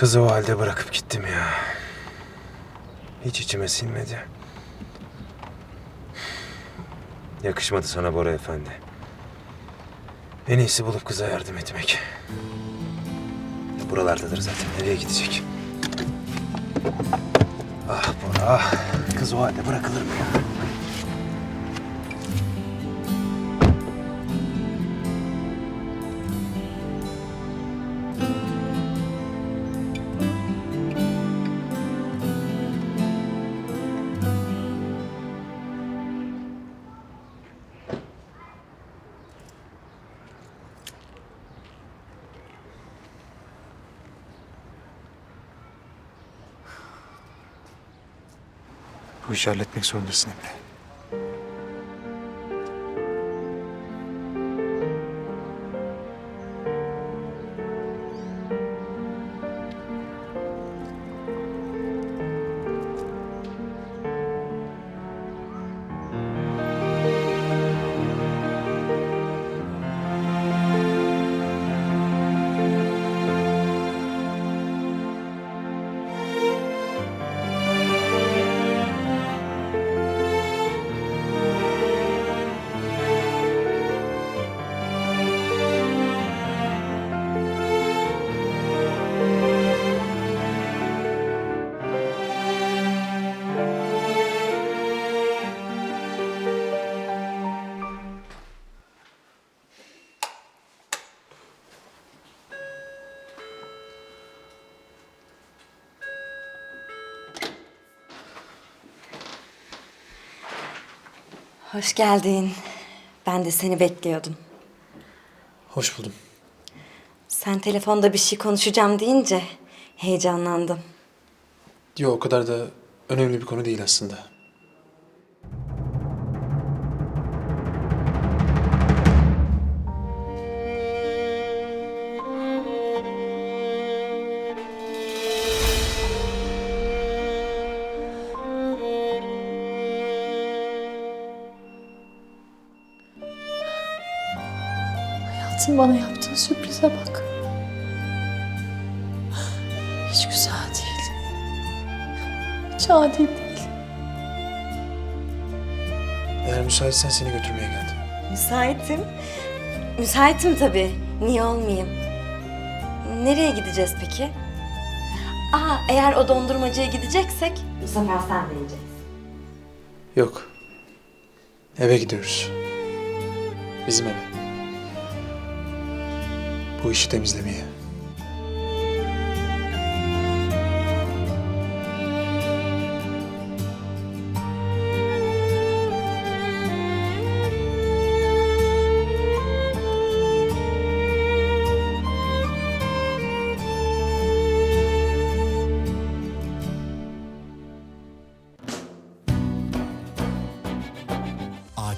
Kızı o halde bırakıp gittim ya. Hiç içime sinmedi. Yakışmadı sana Bora Efendi. En iyisi bulup kıza yardım etmek. Buralardadır zaten. Nereye gidecek? Ah Bora ah. Kız o halde bırakılır mı ya? Bu işi halletmek zorundasın Emre. Hoş geldin. Ben de seni bekliyordum. Hoş buldum. Sen telefonda bir şey konuşacağım deyince heyecanlandım. Yok o kadar da önemli bir konu değil aslında. Hayatın bana yaptığı sürprize bak. Hiç güzel değil. Hiç adil değil. Eğer müsaitsen seni götürmeye geldim. Müsaitim. Müsaitim tabii. Niye olmayayım? Nereye gideceğiz peki? Aa, eğer o dondurmacıya gideceksek bu sefer sen de yiyeceksin. Yok. Eve gidiyoruz. Bizim eve. Bu işi temizlemeye.